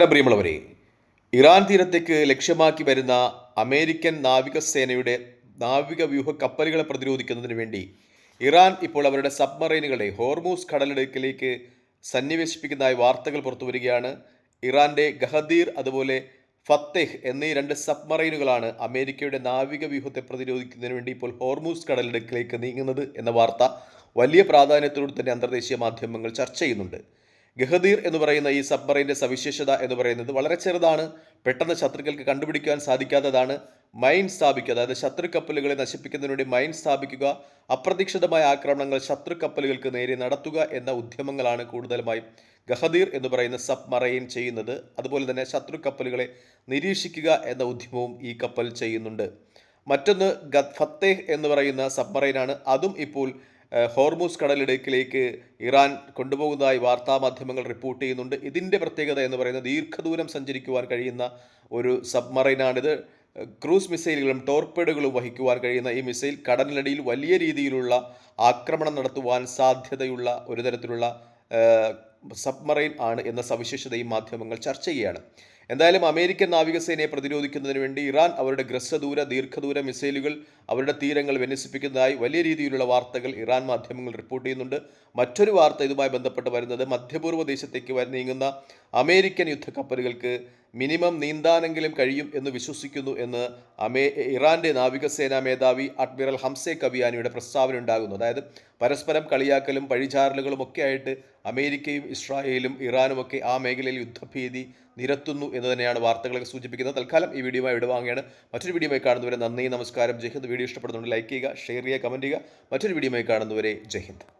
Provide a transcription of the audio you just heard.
പ്രിയമുള്ളവരെ ഇറാൻ തീരത്തേക്ക് ലക്ഷ്യമാക്കി വരുന്ന അമേരിക്കൻ നാവികസേനയുടെ നാവിക വ്യൂഹ കപ്പലുകളെ പ്രതിരോധിക്കുന്നതിന് വേണ്ടി ഇറാൻ ഇപ്പോൾ അവരുടെ സബ്മറൈനുകളെ ഹോർമൂസ് കടലിടുക്കിലേക്ക് സന്നിവേശിപ്പിക്കുന്നതായി വാർത്തകൾ പുറത്തുവരികയാണ് ഇറാന്റെ ഗഹദീർ അതുപോലെ ഫത്തേഹ് എന്നീ രണ്ട് സബ്മറൈനുകളാണ് അമേരിക്കയുടെ നാവിക വ്യൂഹത്തെ പ്രതിരോധിക്കുന്നതിന് വേണ്ടി ഇപ്പോൾ ഹോർമൂസ് കടലിടുക്കിലേക്ക് നീങ്ങുന്നത് എന്ന വാർത്ത വലിയ പ്രാധാന്യത്തോടെ തന്നെ അന്തർദേശീയ മാധ്യമങ്ങൾ ചർച്ച ചെയ്യുന്നുണ്ട്. ഗഹദീർ എന്ന് പറയുന്ന ഈ സബ്മറൈന്റെ സവിശേഷത എന്ന് പറയുന്നത് വളരെ ചെറുതാണ്. പെട്ടെന്ന് ശത്രുക്കൾക്ക് കണ്ടുപിടിക്കാൻ സാധിക്കാത്തതാണ്. മൈൻ സ്ഥാപിക്കുക അതായത് ശത്രു കപ്പലുകളെ നശിപ്പിക്കുന്നതിന് വേണ്ടി മൈൻ സ്ഥാപിക്കുക അപ്രതീക്ഷിതമായ ആക്രമണങ്ങൾ ശത്രു കപ്പലുകൾക്ക് നേരെ നടത്തുക എന്ന ഉദ്യമങ്ങളാണ് കൂടുതലുമായും ഗഹദീർ എന്ന് പറയുന്ന സബ്മറൈൻ ചെയ്യുന്നത്. അതുപോലെ തന്നെ ശത്രു കപ്പലുകളെ നിരീക്ഷിക്കുക എന്ന ഉദ്യമവും ഈ കപ്പൽ ചെയ്യുന്നുണ്ട്. മറ്റൊന്ന് ഗത് ഫത്തേഹ് എന്ന് പറയുന്ന സബ്മറൈനാണ്. അതും ഇപ്പോൾ ഹോർമൂസ് കടലിടുക്കിലേക്ക് ഇറാൻ കൊണ്ടുപോകുന്നതായി വാർത്താമാധ്യമങ്ങൾ റിപ്പോർട്ട് ചെയ്യുന്നുണ്ട്. ഇതിന്റെ പ്രത്യേകത എന്ന് പറയുന്നത് ദീർഘദൂരം സഞ്ചരിക്കുവാൻ കഴിയുന്ന ഒരു സബ്മറൈനാണിത്. ക്രൂസ് മിസൈലുകളും ടോർപേഡുകളും വഹിക്കുവാൻ കഴിയുന്ന ഈ മിസൈൽ കടലിനടിയിൽ വലിയ രീതിയിലുള്ള ആക്രമണം നടത്തുവാൻ സാധ്യതയുള്ള ഒരു തരത്തിലുള്ള സബ്മറൈൻ ആണ് എന്ന സവിശേഷതയും മാധ്യമങ്ങൾ ചർച്ച ചെയ്യുകയാണ്. എന്തായാലും അമേരിക്കൻ നാവികസേനയെ പ്രതിരോധിക്കുന്നതിന് വേണ്ടി ഇറാൻ അവരുടെ ഗ്രസ്വദൂര ദീർഘദൂര മിസൈലുകൾ അവരുടെ തീരങ്ങൾ വിന്യസിപ്പിക്കുന്നതായി വലിയ രീതിയിലുള്ള വാർത്തകൾ ഇറാൻ മാധ്യമങ്ങൾ റിപ്പോർട്ട് ചെയ്യുന്നുണ്ട്. മറ്റൊരു വാർത്ത ഇതുമായി ബന്ധപ്പെട്ട് വരുന്നത് മധ്യപൂർവ ദേശത്തേക്ക് നീങ്ങുന്ന അമേരിക്കൻ യുദ്ധക്കപ്പലുകൾക്ക് മിനിമം നീന്താനെങ്കിലും കഴിയും എന്ന് വിശ്വസിക്കുന്നു എന്ന് അമേ ഇറാന്റെ നാവികസേനാ മേധാവി അഡ്മിറൽ ഹംസെ കവിയാനിയുടെ പ്രസ്താവന ഉണ്ടാകുന്നു. അതായത് പരസ്പരം കളിയാക്കലും പഴിചാരലുകളും ഒക്കെ ആയിട്ട് അമേരിക്കയും ഇസ്രായേലും ഇറാനുമൊക്കെ ആ മേഖലയിൽ യുദ്ധഭീതി നിരത്തുന്നു എന്ന് തന്നെയാണ് വാർത്തകളൊക്കെ സൂചിപ്പിക്കുന്നത്. തൽക്കാലം ഈ വീഡിയോയുമായി വിടുവാങ്ങുകയാണ് മറ്റൊരു വീഡിയോയുമായി കാണുന്നവരെ നന്ദി നമസ്കാരം ജയ്ഹിന്ദ് വീഡിയോ ഇഷ്ടപ്പെടുന്നുണ്ട് ലൈക്ക് ചെയ്യുക ഷെയർ ചെയ്യുക കമന്റ് ചെയ്യുക. മറ്റൊരു വീഡിയോയുമായി കാണുന്നവരെ ജയ് ഹിന്ദ്.